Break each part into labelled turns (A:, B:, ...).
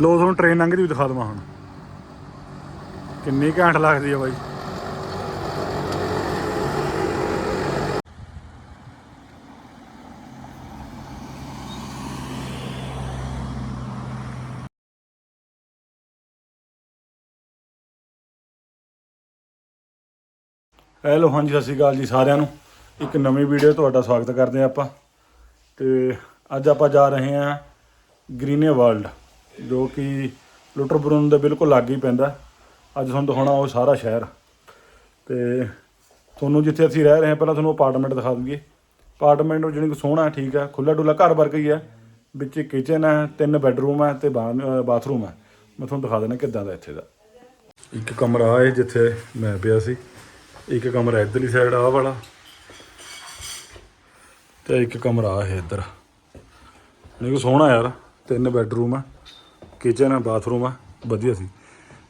A: ਲੋ ਤੁਹਾਨੂੰ ਟ੍ਰੇਨ ਲੰਘਦੀ ਵੀ ਦਿਖਾ ਦਵਾਂ ਹੁਣ। ਕਿੰਨੀ ਘੈਂਟ ਲੱਗਦੀ ਆ ਬਾਈ। ਹੈਲੋ, ਹਾਂਜੀ, ਸਤਿ ਸ਼੍ਰੀ ਅਕਾਲ ਜੀ ਸਾਰਿਆਂ ਨੂੰ। ਇੱਕ ਨਵੀਂ ਵੀਡੀਓ ਤੁਹਾਡਾ ਸਵਾਗਤ ਕਰਦੇ ਹਾਂ ਆਪਾਂ। ਤੇ ਅੱਜ ਆਪਾਂ ਜਾ ਰਹੇ ਹਾਂ ਗ੍ਰੀਨੇ ਵਰਲਡ ਜੋ ਕਿ ਲੁੱਟਰਬਰਨ ਦੇ ਬਿਲਕੁਲ ਲਾਗੇ ਹੀ ਪੈਂਦਾ। ਅੱਜ ਤੁਹਾਨੂੰ ਦਿਖਾਉਣਾ ਉਹ ਸਾਰਾ ਸ਼ਹਿਰ। ਤੇ ਤੁਹਾਨੂੰ ਜਿੱਥੇ ਅਸੀਂ ਰਹਿ ਰਹੇ ਹਾਂ, ਪਹਿਲਾਂ ਤੁਹਾਨੂੰ ਅਪਾਰਟਮੈਂਟ ਦਿਖਾ ਦਈਏ। ਅਪਾਰਟਮੈਂਟ ਜਿਹੜੀ ਕਿ ਸੋਹਣਾ, ਠੀਕ ਹੈ ਖੁੱਲਾ ਡੁੱਲਾ ਘਰ ਵਰਗਾ ਹੀ ਹੈ। ਵਿੱਚ ਕਿਚਨ ਹੈ, ਤਿੰਨ ਬੈੱਡਰੂਮ ਹੈ ਤੇ ਬਾਥਰੂਮ ਹੈ। ਮੈਂ ਤੁਹਾਨੂੰ ਦਿਖਾ ਦੇਣਾ ਕਿੱਦਾਂ ਦਾ ਇੱਥੇ ਦਾ। ਇੱਕ ਕਮਰਾ ਹੈ ਜਿੱਥੇ ਮੈਂ ਪਿਆ ਸੀ। ਇੱਕ ਕਮਰਾ ਇੱਧਰਲੀ ਸਾਈਡ ਆ ਵਾਲਾ ਤੇ ਇੱਕ ਕਮਰਾ ਹੈ ਇੱਧਰ। ਨਹੀਂ ਸੋਹਣਾ ਯਾਰ, ਤਿੰਨ ਬੈੱਡਰੂਮ ਹੈ। ਕਿਚਨ ਆ ਬਾਥਰੂਮ ਆ ਵਧੀਆ ਸੀ।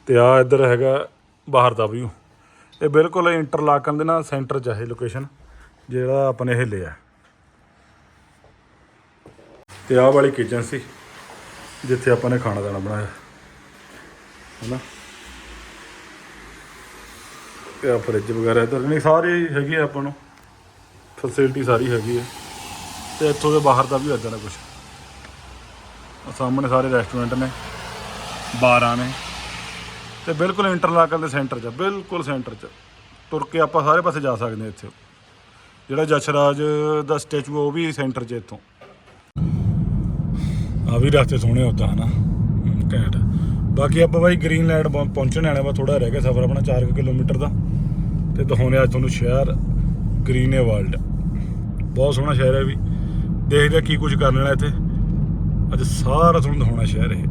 A: ਤੇ ਆ ਇੱਧਰ ਹੈਗਾ ਬਾਹਰ ਦਾ ਵਿਊ ਇਹ ਬਿਲਕੁਲ ਇੰਟਰਲਾਕਨ ਦੇ ਨਾਲ ਸੈਂਟਰ 'ਚ ਹੈ ਲੋਕੇਸ਼ਨ ਜਿਹੜਾ ਆਪਣੇ ਇਹ ਲਿਆ ਤੇ ਆਹ ਵਾਲੀ ਕਿਚਨ ਸੀ, ਜਿੱਥੇ ਆਪਾਂ ਨੇ ਖਾਣਾ ਦਾਣਾ ਬਣਾਇਆ। ਹੈਨਾ? ਤੇ ਆ ਫਰਿੱਜ ਵਗੈਰਾ ਇੱਧਰ ਨਹੀਂ, ਸਾਰੀ ਹੈਗੀ ਆ ਆਪਾਂ ਨੂੰ। ਫੈਸਿਲਿਟੀ ਸਾਰੀ ਹੈਗੀ ਹੈ ਤੇ ਇੱਥੋਂ ਦੇ ਬਾਹਰ ਦਾ ਵੀ ਇੱਦਾਂ ਦਾ ਕੁਝ ਸਾਹਮਣੇ ਸਾਰੇ ਰੈਸਟੋਰੈਂਟ ਨੇ ਬਾਰਾਂ ਨੇ ਤੇ ਬਿਲਕੁਲ ਇੰਟਰਲਾਕਲ ਦੇ ਸੈਂਟਰ 'ਚ ਬਿਲਕੁਲ ਸੈਂਟਰ 'ਚ ਤੁਰ ਕੇ ਆਪਾਂ ਸਾਰੇ ਪਾਸੇ ਜਾ ਸਕਦੇ ਹਾਂ ਇੱਥੇ। ਜਿਹੜਾ ਜਸ਼ਰਾਜ ਦਾ ਸਟੈਚੂ ਉਹ ਵੀ ਸੈਂਟਰ 'ਚ ਇੱਥੋਂ। ਆ ਵੀ ਰਸਤੇ ਸੋਹਣੇ ਉਦਾਂ ਹਨਾ? ਹਮ, ਘੈਂਟ। ਬਾਕੀ ਆਪਾਂ ਬਾਈ ਗ੍ਰੀਨਲੈਂਡ ਪਹੁੰ- ਪਹੁੰਚਣ ਵਾਲੇ ਵਾ ਥੋੜਾ ਰਹਿ ਗਿਆ ਸਫ਼ਰ ਆਪਣਾ 4 ਕਿਲੋਮੀਟਰ ਦਾ। ਤੇ ਦਿਖਾਉਣੇ ਅੱਜ ਤੁਹਾਨੂੰ ਸ਼ਹਿਰ ਗ੍ਰੀਨੇ ਵਰਲਡ ਬਹੁਤ ਸੋਹਣਾ ਸ਼ਹਿਰ ਹੈ ਵੀ। ਦੇਖਦੇ ਆ ਕੀ ਕੁਝ ਕਰਨ ਵਾਲਾ ਇੱਥੇ। ਅੱਜ ਸਾਰਾ ਤੁਹਾਨੂੰ ਦਿਖਾਉਣਾ ਸ਼ਹਿਰ ਇਹ।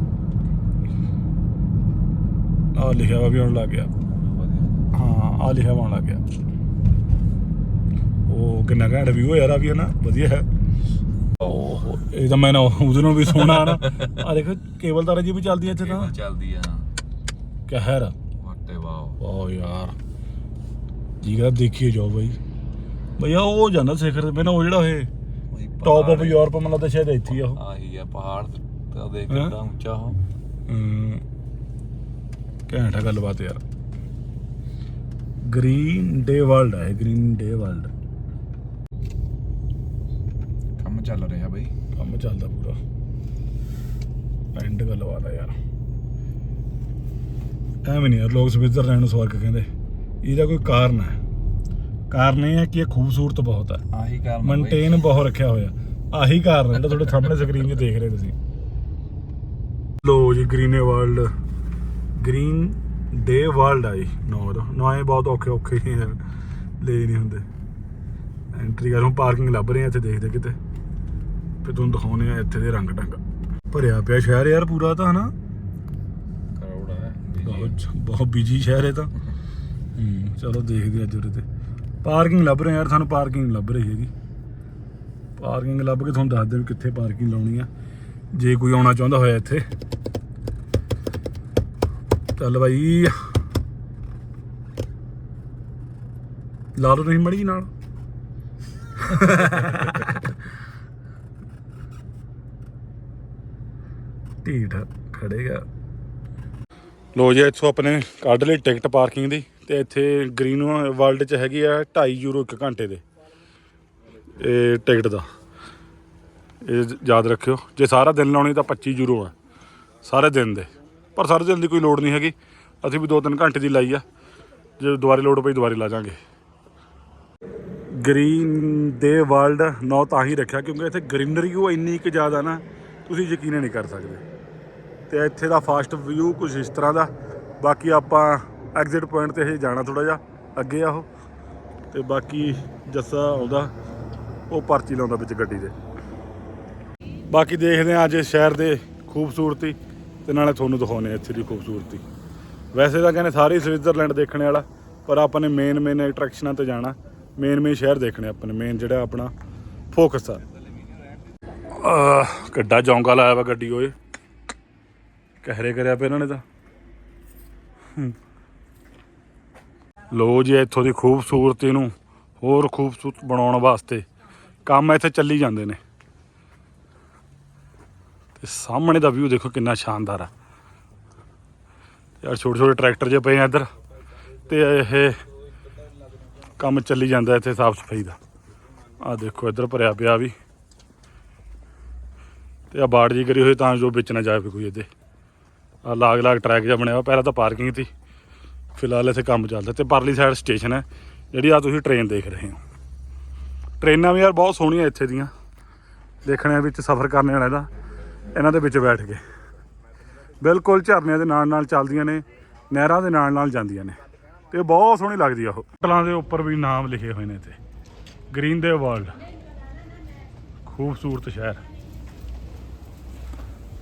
A: ਆ ਲਿਖਿਆ ਵਾ ਵੀ ਆਉਣ ਲੱਗ ਗਿਆ। ਹਾਂ ਆ ਲਿਖਿਆ ਵਾ ਆਉਣ ਲੱਗ ਗਿਆ। ਉਹ ਕਿੰਨਾ ਘੈਂਟ ਵਿਊ ਯਾਰ ਆ ਵੀ ਨਾ ਵਧੀਆ ਹੈ। ਓਹ ਇਹ ਤਾਂ ਮੈਂ ਨਾ ਉਹਦੇ ਨੂੰ ਵੀ ਸੋਹਣਾ ਨਾ। ਆ ਦੇਖੋ ਕੇਬਲ ਤਾਰਾਂ ਜੀ ਵੀ ਚੱਲਦੀ ਇੱਥੇ ਤਾਂ।
B: ਚੱਲਦੀ ਆ।
A: ਕਹਿਰ।
B: ਵਾਟੇ ਵਾਓ।
A: ਵਾਹ ਯਾਰ। ਜੀ ਕਰਾ ਦੇਖੀਏ ਜਾਓ ਬਾਈ। ਭਈਆ ਉਹ ਜਾਂਦਾ ਸਿਖਰ ਤੇ ਪਹਿਲਾਂ ਉਹ ਜਿਹੜਾ ਇਹ ਟੌਪ ਆਫ ਯੂਰਪ ਮੈਨੂੰ ਲੱਗਦਾ ਸ਼ਾਇਦ ਇੱਥੇ ਹੀ ਆ ਉਹ।
B: ਆਹੀ ਆ ਪਹਾੜ ਤਾਂ ਦੇਖ
A: ਹੈਂ?
B: ਕਿੰਨਾ ਉੱਚਾ ਉਹ।
A: ਹਮ, ਘੈਂਟ ਆ ਗੱਲਬਾਤ ਯਾਰ। ਗ੍ਰੀਨ ਡੇ ਵਰਲਡ ਹੈ ਗ੍ਰੀਨ ਡੇ ਵਰਲਡ
B: ਕੰਮ ਚੱਲ ਰਿਹਾ ਬਈ।
A: ਕੰਮ ਚੱਲਦਾ ਪੂਰਾ। ਐਂਡ ਗੱਲਬਾਤ ਆ ਯਾਰ। ਐਵੇਂ ਨਹੀਂ ਯਾਰ ਲੋਕ ਸਵਿਟਜ਼ਰਲੈਂਡ ਨੂੰ ਸਵਰਗ ਕਹਿੰਦੇ। ਇਹਦਾ ਕੋਈ ਕਾਰਨ ਹੈ। ਕਾਰਨ ਇਹ ਹੈ ਕਿ ਇਹ ਖੂਬਸੂਰਤ ਬਹੁਤ ਹੈ।
B: ਆਹੀ ਕਾਰਨ
A: ਮੇਨਟੇਨ ਬਹੁਤ ਰੱਖਿਆ ਹੋਇਆ। ਆਹੀ ਕਾਰਨ ਹੈ ਜਿਹੜਾ ਤੁਹਾਡੇ ਸਾਹਮਣੇ ਸਕਰੀਨ 'ਤੇ ਦੇਖ ਰਹੇ ਤੁਸੀਂ। ਲੋ ਜੀ green world green day world I know no ਇਹ ਬਹੁਤ ਔਖੇ ਔਖੇ ਹੀ ਹੈ ਲੈ ਨਹੀਂ ਹੁੰਦੇ। ਐਂਟਰੀ ਕਰੋ ਪਾਰਕਿੰਗ ਲੱਭ ਰਹੇ ਆ ਇੱਥੇ ਦੇਖਦੇ ਕਿਤੇ। ਫਿਰ ਤੁਹਾਨੂੰ ਦਿਖਾਉਨੇ ਆ ਇੱਥੇ ਦੇ ਰੰਗ ਢੰਗ ਭਰਿਆ ਪਿਆ ਸ਼ਹਿਰ ਯਾਰ ਪੂਰਾ ਤਾਂ ਹਨਾ?
B: ਕਰੋੜ ਹੈ
A: ਬਹੁਤ ਬਹੁਤ ਬਿਜ਼ੀ ਸ਼ਹਿਰ ਹੈ ਤਾਂ। ਹੂੰ ਚਲੋ ਦੇਖਦੇ ਅੱਜ ਉਰੇ ਤੇ। ਪਾਰਕਿੰਗ ਲੱਭ ਰਹੇ ਯਾਰ, ਸਾਨੂੰ ਪਾਰਕਿੰਗ ਲੱਭ ਰਹੀ ਹੈਗੀ। ਪਾਰਕਿੰਗ ਲੱਭ ਕੇ ਤੁਹਾਨੂੰ ਦੱਸਦੇ ਵੀ ਕਿੱਥੇ ਪਾਰਕਿੰਗ ਲਾਉਣੀ ਆ। ਜੇ ਕੋਈ ਆਉਣਾ ਚਾਹੁੰਦਾ ਹੋਇਆ ਇੱਥੇ। ਚੱਲ ਬਾਈ। ਲਾ ਲਓ ਤੁਸੀਂ ਮੜੀ ਜੀ ਨਾਲ। ਢੀਠ ਖੜੇਗਾ ਲੋ ਜੀ, ਇੱਥੋਂ ਆਪਣੇ ਕੱਢ ਲਈ ਟਿਕਟ ਪਾਰਕਿੰਗ ਦੀ। ਤੇ ਇੱਥੇ ਗ੍ਰੀਨ ਵਰਲਡ ਚ ਹੈਗੀ ਆ 2.5 ਯੂਰੋ ਇੱਕ ਘੰਟੇ ਦੇ। ਇਹ ਟਿਕਟ ਦਾ। ਇਹ ਯਾਦ ਰੱਖਿਓ, ਜੇ ਸਾਰਾ ਦਿਨ ਲਾਉਣੀ ਤਾਂ 25 ਯੂਰੋ ਆ, ਸਾਰੇ ਦਿਨ ਦੇ। ਪਰ ਸਾਰੇ ਦਿਨ ਦੀ ਕੋਈ ਲੋੜ ਨਹੀਂ ਹੈਗੀ। ਅਸੀਂ ਵੀ 2-3 ਘੰਟੇ ਦੀ ਲਾਈ ਆ। ਜੇ ਦੁਬਾਰੇ ਲੋੜ ਪਈ ਦੁਬਾਰੇ ਲਾ ਜਾਾਂਗੇ। ਗ੍ਰੀਨ ਦੇ ਵਰਲਡ ਨੌ ਤਾਂ ਹੀ ਰੱਖਿਆ, ਕਿਉਂਕਿ ਇੱਥੇ ਗ੍ਰੀਨਰੀ ਉਹ ਇੰਨੀ ਕੁ ਜ਼ਿਆਦਾ ਨਾ, ਤੁਸੀਂ ਯਕੀਨ ਨਹੀਂ ਕਰ ਸਕਦੇ। ਤੇ ਇੱਥੇ ਦਾ ਫਾਸਟ ਵਿਊ ਕੁਝ ਇਸ ਤਰ੍ਹਾਂ ਦਾ। ਬਾਕੀ ਆਪਾਂ ਐਗਜ਼ਿਟ ਪੁਆਇੰਟ ਤੇ ਇਹ ਜਾਣਾ ਥੋੜਾ ਜਿਹਾ ਅੱਗੇ ਆ ਉਹ। ਤੇ ਬਾਕੀ ਜੱਸਾ ਆਉਂਦਾ ਉਹ ਪਰਚੀ ਲਾਉਂਦਾ ਵਿੱਚ ਗੱਡੀ ਦੇ। ਬਾਕੀ ਦੇਖਦੇ ਆ ਅੱਜ ਸ਼ਹਿਰ ਦੇ ਖੂਬਸੂਰਤੀ ਤੇ ਨਾਲੇ ਤੁਹਾਨੂੰ ਦਿਖਾਉਂਦੇ ਆ ਇੱਥੇ ਦੀ ਖੂਬਸੂਰਤੀ। ਵੈਸੇ ਤਾਂ ਕਹਿੰਦੇ ਸਾਰੇ ਸਵਿਟਜ਼ਰਲੈਂਡ ਦੇਖਣੇ ਵਾਲਾ ਪਰ ਆਪਾਂ ਨੇ ਮੇਨ ਮੇਨ ਅਟਰੈਕਸ਼ਨਾਂ ਤੇ ਜਾਣਾ। ਮੇਨ ਮੇਨ ਸ਼ਹਿਰ ਦੇਖਣੇ ਆਪਾਂ ਨੇ ਮੇਨ ਜਿਹੜਾ ਆਪਣਾ ਫੋਕਸ ਆ। ਆਹ, ਕਿੱਡਾ ਜੌਂਕਾ ਲਾਇਆ ਵਾ ਗੱਡੀ ਓਏ। ਕਹਿਰੇ ਕਰਿਆ ਪਿਆ ਇਹਨਾਂ ਨੇ ਤਾਂ। ਲੋ ਜੀ, ਇੱਥੋਂ ਦੀ ਖੂਬਸੂਰਤੀ ਨੂੰ ਹੋਰ ਖੂਬਸੂਰਤ ਬਣਾਉਣ ਵਾਸਤੇ ਕੰਮ ਇੱਥੇ ਚੱਲੀ ਜਾਂਦੇ ਨੇ। ਤੇ ਸਾਹਮਣੇ ਦਾ ਵਿਊ ਦੇਖੋ ਕਿੰਨਾ ਸ਼ਾਨਦਾਰ ਆ। ਯਾਰ, ਛੋਟੇ ਛੋਟੇ ਟਰੈਕਟਰ ਜੇ ਪਏ ਆ ਇੱਧਰ, ਤੇ ਇਹ ਕੰਮ ਚੱਲੀ ਜਾਂਦਾ ਇੱਥੇ ਸਾਫ਼ ਸਫ਼ਾਈ ਦਾ। ਆ ਦੇਖੋ, ਇੱਧਰ ਭਰਿਆ ਪਿਆ ਵੀ। ਤੇ ਆ ਬਾੜ ਜੀ ਕਰੀ ਹੋਈ ਤਾਂ ਜੋ ਵਿੱਚ ਨਾ ਜਾਵੇ ਕੋਈ ਇਹਦੇ ਆ ਲਾਗ ਲਾਗ ਟਰੈਕ ਜਿਹਾ ਬਣਿਆ ਹੋਇਆ, ਪਹਿਲਾਂ ਤਾਂ ਪਾਰਕਿੰਗ ਸੀ। ਫਿਲਹਾਲ ਇੱਥੇ ਕੰਮ ਚੱਲਦਾ ਤੇ ਪਰਲੀ ਸਾਈਡ ਸਟੇਸ਼ਨ ਹੈ, ਜਿਹੜੀ ਆ ਤੁਸੀਂ ਟ੍ਰੇਨ ਦੇਖ ਰਹੇ ਹੋ। ਟ੍ਰੇਨਾਂ ਵੀ ਯਾਰ ਬਹੁਤ ਸੋਹਣੀਆਂ ਇੱਥੇ ਦੀਆਂ। ਦੇਖਣੇ ਵਿੱਚ ਸਫ਼ਰ ਕਰਨੇ ਵਾਲਾ ਇਹਦਾ। ਇਹਨਾਂ ਦੇ ਵਿੱਚ ਬੈਠ ਕੇ। ਬਿਲਕੁਲ ਝਰਨਿਆਂ ਦੇ ਨਾਲ ਨਾਲ ਚੱਲਦੀਆਂ ਨੇ, ਨਹਿਰਾਂ ਦੇ ਨਾਲ ਨਾਲ ਜਾਂਦੀਆਂ ਨੇ। ਤੇ ਬਹੁਤ ਸੋਹਣੀ ਲੱਗਦੀ ਆ ਉਹ। ਹੋਟਲਾਂ ਦੇ ਉੱਪਰ ਵੀ ਨਾਮ ਲਿਖੇ ਹੋਏ ਨੇ ਇੱਥੇ। ਗ੍ਰੀਨ ਦੇ ਵਰਲਡ ਖੂਬਸੂਰਤ ਸ਼ਹਿਰ।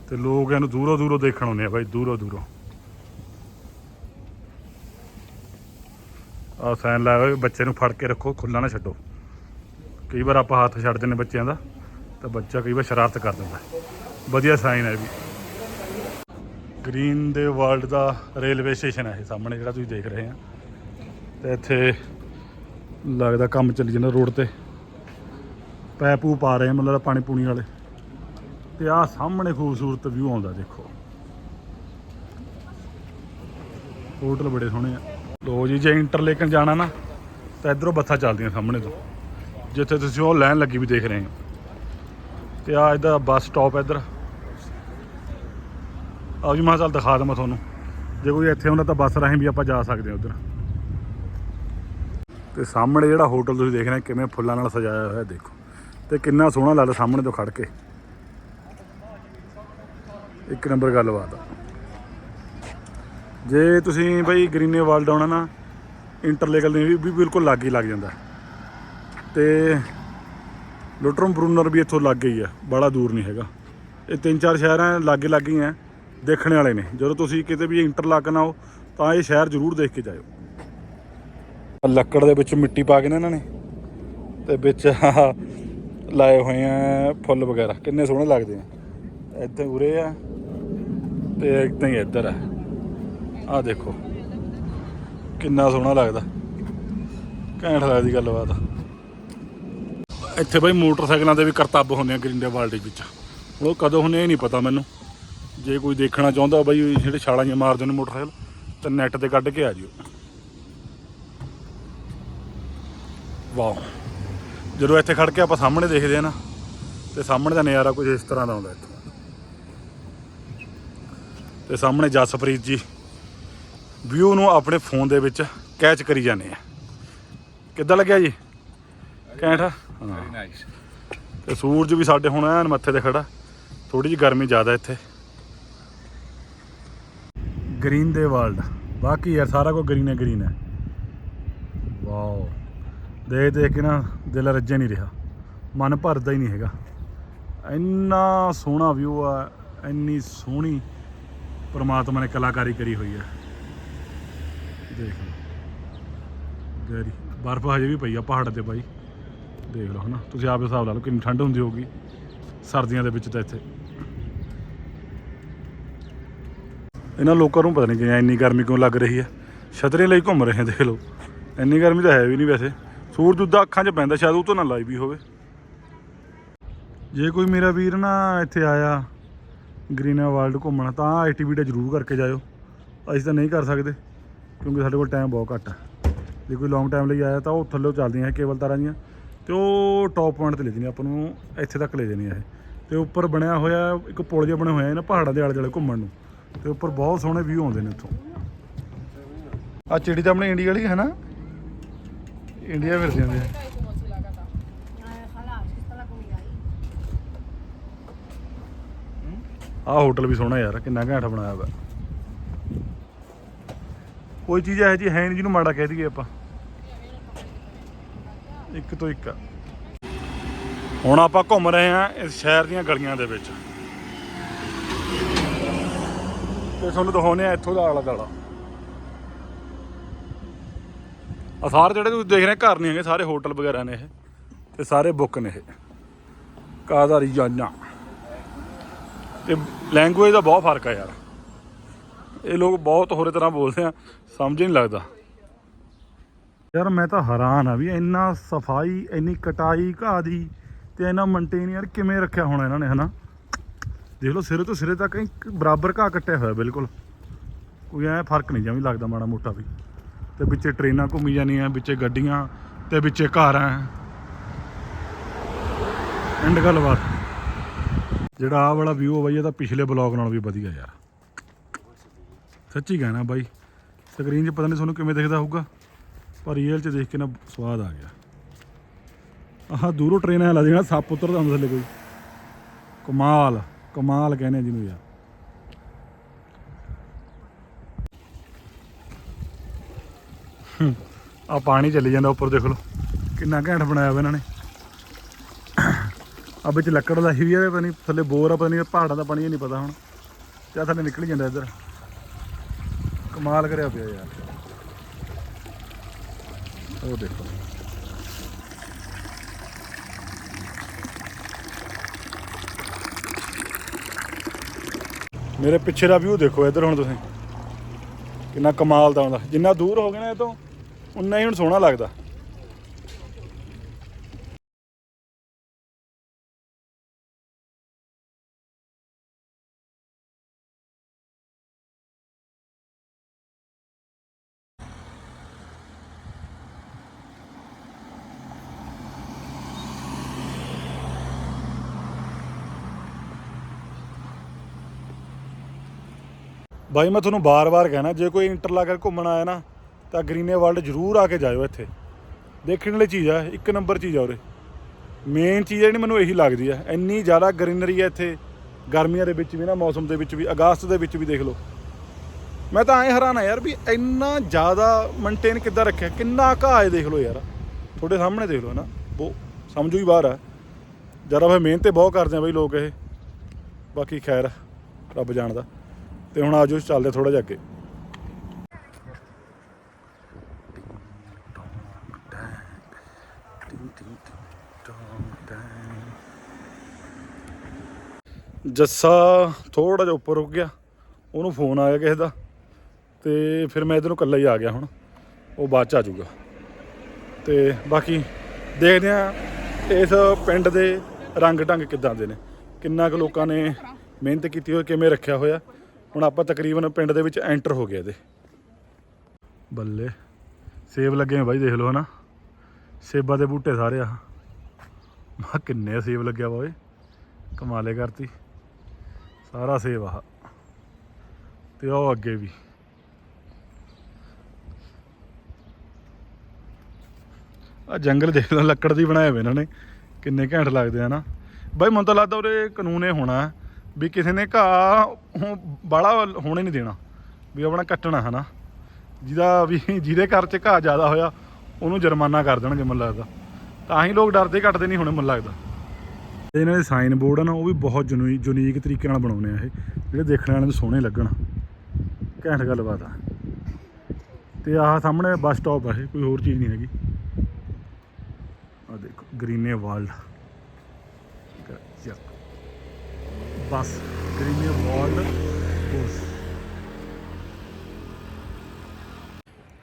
A: ਤੇ ਲੋਕ ਇਹਨੂੰ ਦੂਰੋਂ ਦੂਰੋਂ ਦੇਖਣ ਆਉਂਦੇ ਆ ਬਾਈ, ਦੂਰੋਂ ਦੂਰੋਂ। ਆ ਸਾਈਨ ਲਾਇਆ ਹੋਇਆ ਬੱਚੇ ਨੂੰ ਫੜ ਕੇ ਰੱਖੋ ਖੁੱਲਾ ਨਾ ਛੱਡੋ। ਕਈ ਵਾਰ ਆਪਾਂ ਹੱਥ ਛੱਡ ਦਿੰਦੇ ਬੱਚਿਆਂ ਦਾ, ਤਾਂ ਬੱਚਾ ਕਈ ਵਾਰ ਸ਼ਰਾਰਤ ਕਰ ਦਿੰਦਾ। ਵਧੀਆ ਸਾਈਨ ਹੈ ਵੀ। ਗ੍ਰੀਨ ਦੇ ਵਰਲਡ ਦਾ ਰੇਲਵੇ ਸਟੇਸ਼ਨ ਹੈ ਇਹ ਸਾਹਮਣੇ, ਜਿਹੜਾ ਤੁਸੀਂ ਦੇਖ ਰਹੇ ਆ। ਤੇ ਇੱਥੇ ਲੱਗਦਾ ਕੰਮ ਚੱਲੀ ਜਾਂਦਾ ਰੋਡ ਤੇ। ਪੈਪੂ ਪਾ ਰਹੇ ਮਤਲਬ ਪਾਣੀ ਪੂਣੀ ਵਾਲੇ। ਤੇ ਆਹ ਸਾਹਮਣੇ ਖੂਬਸੂਰਤ ਵਿਊ ਆਉਂਦਾ, ਦੇਖੋ। ਹੋਟਲ ਬੜੇ ਸੋਹਣੇ ਆ। ਲੋ ਜੀ, ਜੇ ਇੰਟਰਲੇਕਨ ਜਾਣਾ ਨਾ, ਤਾਂ ਇਧਰੋਂ ਬੱਸਾਂ ਚੱਲਦੀਆਂ ਸਾਹਮਣੇ ਤੋਂ। ਜਿੱਥੇ ਤੁਸੀਂ ਉਹ ਲਾਈਨ ਲੱਗੀ ਵੀ ਦੇਖ ਰਹੇ ਹੋ। ਤੇ ਆ ਇਹਦਾ ਬੱਸ ਸਟਾਪ ਇੱਧਰ। ਆਓ ਜੀ, ਮੈਂ ਚੱਲ ਦਿਖਾ ਦਵਾਂ ਤੁਹਾਨੂੰ। ਜੇ ਕੋਈ ਇੱਥੇ ਹੁੰਦਾ ਤਾਂ ਬੱਸ ਰਾਹੀਂ ਵੀ ਆਪਾਂ ਜਾ ਸਕਦੇ ਹਾਂ ਉੱਧਰ। ਤੇ ਸਾਹਮਣੇ ਜਿਹੜਾ ਹੋਟਲ ਤੁਸੀਂ ਦੇਖ ਰਹੇ ਕਿਵੇਂ ਫੁੱਲਾਂ ਨਾਲ ਸਜਾਇਆ ਹੋਇਆ, ਦੇਖੋ। ਤੇ ਕਿੰਨਾ ਸੋਹਣਾ ਲੱਗਦਾ ਸਾਹਮਣੇ ਤੋਂ ਖੜ ਕੇ। ਇੱਕ ਨੰਬਰ ਗੱਲਬਾਤ ਆ। ਜੇ ਤੁਸੀਂ ਬਈ ਗ੍ਰੀਨੇ ਵਰਲਡ ਆਉਣਾ ਨਾ ਇੰਟਰਲੇਕਲ ਦੇ ਵੀ ਬਿਲਕੁਲ ਲਾਗੇ ਹੀ ਲੱਗ ਜਾਂਦਾ। ਤੇ ਲੁਟਰਮ ਬਰੂਨਰ ਵੀ ਇੱਥੋਂ ਲੱਗ ਹੀ ਆ ਬੜਾ ਦੂਰ ਨਹੀਂ ਹੈਗਾ। ਇਹ ਤਿੰਨ ਚਾਰ ਸ਼ਹਿਰ ਆ ਲਾਗੇ ਲਾਗੇ ਹੀ ਆ ਦੇਖਣ ਵਾਲੇ ਨੇ। ਜਦੋਂ ਤੁਸੀਂ ਕਿਤੇ ਵੀ ਇੰਟਰਲਾਕਨ ਆਓ ਤਾਂ ਇਹ ਸ਼ਹਿਰ ਜ਼ਰੂਰ ਦੇਖ ਕੇ ਜਾਇਓ। ਲੱਕੜ ਦੇ ਵਿੱਚ ਮਿੱਟੀ ਪਾ ਕੇ ਨਾ ਇਹਨਾਂ ਨੇ, ਤੇ ਵਿੱਚ ਲਾਏ ਹੋਏ ਆ ਫੁੱਲ ਵਗੈਰਾ। ਕਿੰਨੇ ਸੋਹਣੇ ਲੱਗਦੇ ਆ। ਇੱਥੇ ਉਰੇ ਆ, ਤੇ ਇੱਦਾਂ ਹੀ ਇੱਧਰ ਆ। ਆਹ ਦੇਖੋ। ਕਿੰਨਾ ਸੋਹਣਾ ਲੱਗਦਾ। ਘੈਂਟ ਲੱਗਦੀ ਗੱਲਬਾਤ। ਇੱਥੇ ਬਈ ਮੋਟਰਸਾਈਕਲਾਂ ਦੇ ਵੀ ਕਰਤੱਬ ਹੁੰਦੇ ਆ ਗ੍ਰੀਨ ਡੇ ਵਿੱਚ। ਹੁਣ ਉਹ ਕਦੋਂ ਹੁੰਦੇ ਇਹ ਨਹੀਂ ਪਤਾ ਮੈਨੂੰ। ਜੇ ਕੋਈ ਦੇਖਣਾ ਚਾਹੁੰਦਾ ਬਈ ਜਿਹੜੇ ਛਾਲਾਂ ਜਿਹੀਆਂ ਮਾਰਦੇ ਨੇ ਮੋਟਰਸਾਈਕਲ, ਤਾਂ ਨੈਟ ਤੇ ਕੱਢ ਕੇ ਆ ਜਿਓ। ਵਾਓ। ਜਦੋਂ ਇੱਥੇ ਖੜ ਕੇ ਆਪਾਂ ਸਾਹਮਣੇ ਦੇਖਦੇ ਆ ਨਾ, ਤੇ ਸਾਹਮਣੇ ਦਾ ਨਜ਼ਾਰਾ ਕੁਝ ਇਸ ਤਰ੍ਹਾਂ ਦਾ ਆਉਂਦਾ ਇੱਥੇ। ਤੇ ਸਾਹਮਣੇ ਜਸਪ੍ਰੀਤ ਜੀ ਵਿਊ ਨੂੰ ਆਪਣੇ ਫੋਨ ਦੇ ਵਿੱਚ ਕੈਚ ਕਰੀ ਜਾਂਦੇ ਆ। ਕਿੱਦਾਂ ਲੱਗਿਆ ਜੀ? ਕੈਂਠ?
B: ਵੈਰੀ ਨਾਈਸ
A: ਤੇ ਸੂਰਜ ਵੀ ਸਾਡੇ ਹੁਣ ਐਨ ਮੱਥੇ ਤੇ ਖੜਾ। ਥੋੜੀ ਜਿਹੀ ਗਰਮੀ ਜ਼ਿਆਦਾ ਇੱਥੇ। ਗ੍ਰੀਨ ਦੇ ਵਰਲਡ ਬਾਕੀ ਯਾਰ ਸਾਰਾ ਕੁਝ ਗ੍ਰੀਨ ਹੈ ਗ੍ਰੀਨ ਹੈ। ਵਾਓ ਦੇਖ ਦੇਖ ਕੇ ਨਾ ਦਿਲ ਰੱਜੇ ਨਹੀਂ ਰਿਹਾ। ਮਨ ਭਰਦਾ ਹੀ ਨਹੀਂ ਹੈਗਾ। ਇੰਨਾ ਸੋਹਣਾ ਵਿਊ ਆ ਇੰਨੀ ਸੋਹਣੀ ਪ੍ਰਮਾਤਮਾ ਨੇ ਕਲਾਕਾਰੀ ਕਰੀ ਹੋਈ ਹੈ ਦੇਖ ਲਓ। ਗੈਰੀ, ਬਰਫ਼ ਹਜੇ ਵੀ ਪਈ ਆ ਪਹਾੜ ਤੇ ਬਾਈ। ਦੇਖ ਲਓ ਹਨਾ, ਤੁਸੀਂ ਆਪ ਹਿਸਾਬ ਲਾ ਲਓ ਕਿੰਨੀ ਠੰਡ ਹੁੰਦੀ ਹੋਊਗੀ ਸਰਦੀਆਂ ਦੇ ਵਿੱਚ ਤਾਂ ਇੱਥੇ। ਇਹਨਾਂ ਲੋਕਾਂ ਨੂੰ ਪਤਾ ਨਹੀਂ ਕਿ ਇੰਨੀ ਗਰਮੀ ਕਿਉਂ ਲੱਗ ਰਹੀ ਹੈ। ਛਤਰੇ ਲਈ ਘੁੰਮ ਰਹੇ ਦੇਖ ਲਓ। ਇੰਨੀ ਗਰਮੀ ਤਾਂ ਹੈ ਵੀ ਨਹੀਂ ਵੈਸੇ। ਸੂਰਜ ਉੱਦਾਂ ਅੱਖਾਂ 'ਚ ਪੈਂਦਾ, ਸ਼ਾਇਦ ਉਹ ਤੋਂ ਨਾ ਲਾਈ ਵੀ ਹੋਵੇ। ਜੇ ਕੋਈ ਮੇਰਾ ਵੀਰ ਨਾ ਇੱਥੇ ਆਇਆ ਗ੍ਰੀਨ ਵਰਲਡ ਘੁੰਮਣਾ, ਤਾਂ ਐਕਟੀਵਿਟੀ ਜ਼ਰੂਰ ਕਰਕੇ ਜਾਇਓ। ਅਸੀਂ ਤਾਂ ਨਹੀਂ ਕਰ ਸਕਦੇ। ਕਿਉਂਕਿ ਸਾਡੇ ਕੋਲ ਟਾਈਮ ਬਹੁਤ ਘੱਟ ਆ। ਜੇ ਕੋਈ ਲੌਂਗ ਟਾਈਮ ਲਈ ਆਇਆ ਤਾਂ ਉਹ ਥੱਲੇ ਚੱਲਦੀਆਂ ਹੈ ਕੇਬਲ ਤਾਰਾਂ ਦੀਆਂ ਤੇ ਉਹ ਟੌਪ ਪੁਆਇੰਟ ਤੇ ਲੈ ਜਾਂਦੀਆਂ ਆਪਾਂ ਨੂੰ ਇੱਥੇ ਤੱਕ ਲੈ ਜਾਂਦੀਆਂ ਇਹ। ਤੇ ਉੱਪਰ ਬਣਿਆ ਹੋਇਆ ਇੱਕ ਪੁਲ ਜਿਹਾ ਬਣਿਆ ਹੋਇਆ ਇਹਨਾਂ ਪਹਾੜਾਂ ਦੇ ਆਲੇ ਦੁਆਲੇ ਘੁੰਮਣ ਨੂੰ। ਤੇ ਉੱਪਰ ਬਹੁਤ ਸੋਹਣੇ ਵਿਊ ਆਉਂਦੇ ਨੇ ਇੱਥੋਂ। ਆ ਚਿੜੀ ਤਾਂ ਆਪਣੇ ਇੰਡੀਆ ਵਾਲੀ ਹੈ ਨਾ? ਇੰਡੀਆ ਫਿਰ ਜਾਂਦੇ ਆ।
C: Ojalá,
A: ਆਹ ਹੋਟਲ ਵੀ ਸੋਹਣਾ ਯਾਰ ਕਿੰਨਾ ਘੈਂਟ ਬਣਾਇਆ ਹੋਇਆ ਕੋਈ ਚੀਜ਼ ਇਹੋ ਜਿਹੀ ਹੈ ਨਹੀਂ ਜਿਹਨੂੰ ਮਾੜਾ ਕਹਿ ਦਈਏ ਆਪਾਂ। ਇੱਕ ਤੋਂ ਇੱਕ। ਹੁਣ ਆਪਾਂ ਘੁੰਮ ਰਹੇ ਹਾਂ ਇਸ ਸ਼ਹਿਰ ਦੀਆਂ ਗਲੀਆਂ ਦੇ ਵਿੱਚ। ਤੇ ਤੁਹਾਨੂੰ ਦਿਖਾਉਂਦੇ ਆ ਇੱਥੋਂ ਦਾ ਆਲਾ ਦਾਲਾ ਆ ਸਾਰੇ ਜਿਹੜੇ ਤੁਸੀਂ ਦੇਖ ਰਹੇ ਘਰ ਨਹੀਂ ਹੈਗੇ, ਸਾਰੇ ਹੋਟਲ ਵਗੈਰਾ ਨੇ ਇਹ। ਤੇ ਸਾਰੇ ਬੁੱਕ ਨੇ ਇਹ। ਕਾਦਾਰੀ ਜਾਨਾ। ਤੇ ਲੈਂਗੁਏਜ ਦਾ ਬਹੁਤ ਫ਼ਰਕ ਆ ਯਾਰ। ਇਹ ਲੋਕ ਬਹੁਤ ਹੋਰੇ ਤਰ੍ਹਾਂ ਬੋਲਦੇ ਆ, ਸਮਝ ਹੀ ਨਹੀਂ ਲੱਗਦਾ। ਯਾਰ ਮੈਂ ਤਾਂ ਹੈਰਾਨ ਆ ਵੀ ਇੰਨਾ ਸਫ਼ਾਈ, ਇੰਨੀ ਕਟਾਈ ਘਾਹ ਦੀ ਤੇ ਇੰਨਾ ਮੇਨਟੇਨ ਯਾਰ ਕਿਵੇਂ ਰੱਖਿਆ ਹੋਣਾ ਇਹਨਾਂ ਨੇ, ਹਨਾ? ਦੇਖ ਲਓ, ਸਿਰੇ ਤੋਂ ਸਿਰੇ ਤੱਕ ਬਰਾਬਰ ਘਾਹ ਕੱਟਿਆ ਹੋਇਆ ਬਿਲਕੁਲ। ਕੋਈ ਐ ਫ਼ਰਕ ਨਹੀਂ ਜਮੀ ਲੱਗਦਾ ਮਾੜਾ ਮੋਟਾ ਵੀ। ਤੇ ਵਿੱਚੇ ਟ੍ਰੇਨਾਂ ਘੁੰਮੀ ਜਾਂਦੀਆਂ, ਵਿੱਚੇ ਗੱਡੀਆਂ ਤੇ ਵਿੱਚੇ ਕਾਰਾਂ ਐਂਡ ਗੱਲਬਾਤ ਜਿਹੜਾ ਆ ਵਾਲਾ ਵਿਊ ਆ ਬਾਈ, ਇਹ ਤਾਂ ਪਿਛਲੇ ਬਲੌਗ ਨਾਲ ਵੀ ਵਧੀਆ ਯਾਰ। ਸੱਚੀ ਕਹਿਣਾ ਬਾਈ ਸਕਰੀਨ 'ਚ ਪਤਾ ਨਹੀਂ ਤੁਹਾਨੂੰ ਕਿਵੇਂ ਦਿਖਦਾ ਹੋਊਗਾ, ਪਰ ਰੀਅਲ 'ਚ ਦੇਖ ਕੇ ਨਾ ਸਵਾਦ ਆ ਗਿਆ। ਆਹ ਦੂਰੋਂ ਟ੍ਰੇਨ ਆ ਲੱਗਦਾ ਸੱਪ ਉਤਰਦਾ ਹੁੰਦਾ ਥੱਲੇ ਕੋਈ। ਕਮਾਲ ਕਮਾਲ ਕਹਿੰਦੇ ਜਿਹਨੂੰ ਯਾਰ। ਆ ਪਾਣੀ ਚੱਲੀ ਜਾਂਦਾ ਉੱਪਰ, ਦੇਖ ਲਓ। ਕਿੰਨਾ ਘੈਂਟ ਬਣਾਇਆ ਹੋਇਆ ਇਹਨਾਂ ਨੇ। ਆ ਵਿੱਚ ਲੱਕੜ ਦਾ ਹੀ ਵੀ ਆ ਪਤਾ ਨਹੀਂ, ਥੱਲੇ ਬੋਰ ਆ, ਪਤਾ ਨਹੀਂ, ਪਹਾੜਾਂ ਦਾ ਪਾਣੀ ਇਹ ਨਹੀਂ ਪਤਾ ਹੁਣ। ਤੇ ਥੱਲੇ ਨਿਕਲ ਹੀ ਜਾਂਦਾ ਇੱਧਰ। ਕਮਾਲ ਕਰਿਆ ਪਿਆ ਯਾਰ। ਉਹ ਦੇਖੋ। ਮੇਰੇ ਪਿੱਛੇ ਦਾ ਵਿਊ ਦੇਖੋ ਇੱਧਰ ਹੁਣ ਤੁਸੀਂ। ਕਿੰਨਾ ਕਮਾਲ ਦਾ ਆਉਂਦਾ ਜਿੰਨਾ ਦੂਰ ਹੋ ਗਏ ਨਾ ਇਹ ਤੋਂ, ਉਨਾ ਹੀ ਹੁਣ ਸੋਹਣਾ ਲੱਗਦਾ। ਬਾਈ, ਮੈਂ ਤੁਹਾਨੂੰ ਬਾਰ-ਬਾਰ ਕਹਿਣਾ, ਜੇ ਕੋਈ ਇੰਟਰਲਾਕਰ ਘੁੰਮਣ ਆਇਆ ਨਾ, ਤਾਂ ਗ੍ਰੀਨੇ ਵਰਲਡ ਜ਼ਰੂਰ ਆ ਕੇ ਜਾਇਓ ਇੱਥੇ। ਦੇਖਣ ਵਾਲੀ ਚੀਜ਼ ਆ, ਇੱਕ ਨੰਬਰ ਚੀਜ਼ ਆ ਉਰੇ। ਮੇਨ ਚੀਜ਼ ਜਿਹੜੀ ਮੈਨੂੰ ਇਹੀ ਲੱਗਦੀ ਆ, ਇੰਨੀ ਜ਼ਿਆਦਾ ਗ੍ਰੀਨਰੀ ਆ ਇੱਥੇ, ਗਰਮੀਆਂ ਦੇ ਵਿੱਚ ਵੀ ਨਾ, ਮੌਸਮ ਦੇ ਵਿੱਚ ਵੀ, ਅਗਸਤ ਦੇ ਵਿੱਚ ਵੀ ਦੇਖ ਲਓ। ਮੈਂ ਤਾਂ ਐਂ ਹੈਰਾਨ ਆ ਯਾਰ ਵੀ ਇੰਨਾ ਜ਼ਿਆਦਾ ਮੇਨਟੇਨ ਕਿੱਦਾਂ ਰੱਖਿਆ, ਕਿੰਨਾ ਘਾਹ ਹੈ ਦੇਖ ਲਓ ਯਾਰ। ਤੁਹਾਡੇ ਸਾਹਮਣੇ ਦੇਖ ਲਓ ਨਾ ਉਹ ਸਮਝੋ ਹੀ ਬਾਹਰ ਆ। ਜਰਾ ਫਿਰ ਮਿਹਨਤ ਤੇ ਬਹੁਤ ਕਰਦੇ ਆ ਬਈ ਲੋਕ ਇਹ। ਬਾਕੀ ਖੈਰ, ਰੱਬ ਜਾਣਦਾ। ਤੇ ਹੁਣ ਆਜੋ, ਚੱਲਦੇ ਥੋੜਾ ਜਿਹਾ ਅੱਗੇ। ਜੱਸਾ ਥੋੜਾ ਜਿਹਾ ਉੱਪਰ ਰੁਕ ਗਿਆ। ਉਹਨੂੰ ਫੋਨ ਆਇਆ ਕਿਸੇ ਦਾ। ਤੇ ਫਿਰ ਮੈਂ ਇਧਰੋਂ ਇਕੱਲਾ ਹੀ ਆ ਗਿਆ ਹੁਣ। ਉਹ ਬਾਅਦ ਚ ਆ ਜਾਊਗਾ। ਤੇ ਬਾਕੀ ਦੇਖਦੇ ਆ ਇਸ ਪਿੰਡ ਦੇ ਰੰਗ ਢੰਗ ਕਿੱਦਾਂ ਦੇ ਨੇ। ਕਿੰਨਾ ਕੁ ਲੋਕਾਂ ਨੇ ਮਿਹਨਤ ਕੀਤੀ ਹੋਈ, ਕਿਵੇਂ ਰੱਖਿਆ ਹੋਇਆ। ਹੁਣ ਆਪਾਂ ਤਕਰੀਬਨ ਪਿੰਡ ਦੇ ਵਿੱਚ ਐਂਟਰ ਹੋ ਗਏ ਇਹਦੇ। ਬੱਲੇ, ਸੇਬ ਲੱਗੇ ਆ ਬਾਈ, ਦੇਖ ਲਓ ਹਨਾ। ਸੇਬਾਂ ਦੇ ਬੂਟੇ ਸਾਰੇ ਆ। ਮਾ ਕਿੰਨੇ ਸੇਬ ਲੱਗਿਆ ਵਾ ਓਏ। ਕਮਾਲੇ ਕਰਤੀ। ਸਾਰਾ ਸੇਬ ਆ। ਤੇ ਉਹ ਅੱਗੇ ਵੀ। ਆ ਜੰਗਲ ਦੇਖ ਲਓ, ਲੱਕੜ ਦੀ ਬਣਾਏ ਹੋਏ ਇਹਨਾਂ ਨੇ। ਕਿੰਨੇ ਘੈਂਟ ਲੱਗਦੇ ਆ ਨਾ ਬਾਈ, ਮੈਨੂੰ ਤਾਂ ਲੱਗਦਾ ਉਰੇ ਕਾਨੂੰਨ ਇਹ ਹੋਣਾ ਵੀ ਕਿਸੇ ਨੇ ਘਾਹ ਬਾਲਾ ਹੋਣੇ ਨਹੀਂ ਦੇਣਾ, ਵੀ ਆਪਣਾ ਕੱਟਣਾ ਹਨਾ। ਜਿਹਦਾ ਵੀ ਜਿਹਦੇ ਘਰ 'ਚ ਘਾਹ ਜ਼ਿਆਦਾ ਹੋਇਆ, ਉਹਨੂੰ ਜੁਰਮਾਨਾ ਕਰ ਦੇਣਗੇ ਮੈਨੂੰ ਲੱਗਦਾ। ਤਾਂ ਹੀ ਲੋਕ ਡਰਦੇ ਘਟਦੇ ਨਹੀਂ ਹੋਣੇ ਮੈਨੂੰ ਲੱਗਦਾ। ਇਹਨਾਂ ਦੇ ਸਾਈਨ ਬੋਰਡ ਆ ਨਾ, ਉਹ ਵੀ ਬਹੁਤ ਯੂਨੀਕ ਤਰੀਕੇ ਨਾਲ ਬਣਾਉਣੇ ਆ ਇਹ, ਜਿਹੜੇ ਦੇਖਣ ਵਾਲਿਆਂ ਨੂੰ ਸੋਹਣੇ ਲੱਗਣ। ਘੈਂਟ ਗੱਲਬਾਤ ਆ। ਤੇ ਆਹ ਸਾਹਮਣੇ ਬੱਸ ਸਟਾਪ ਆ ਇਹ, ਕੋਈ ਹੋਰ ਚੀਜ਼ ਨਹੀਂ ਹੈਗੀ। ਆ ਦੇਖੋ, ਗ੍ਰੀਨੇ ਵਰਲਡ ਬਸ ਗ੍ਰੀਨੇ ਵਰਲਡ ਬਸ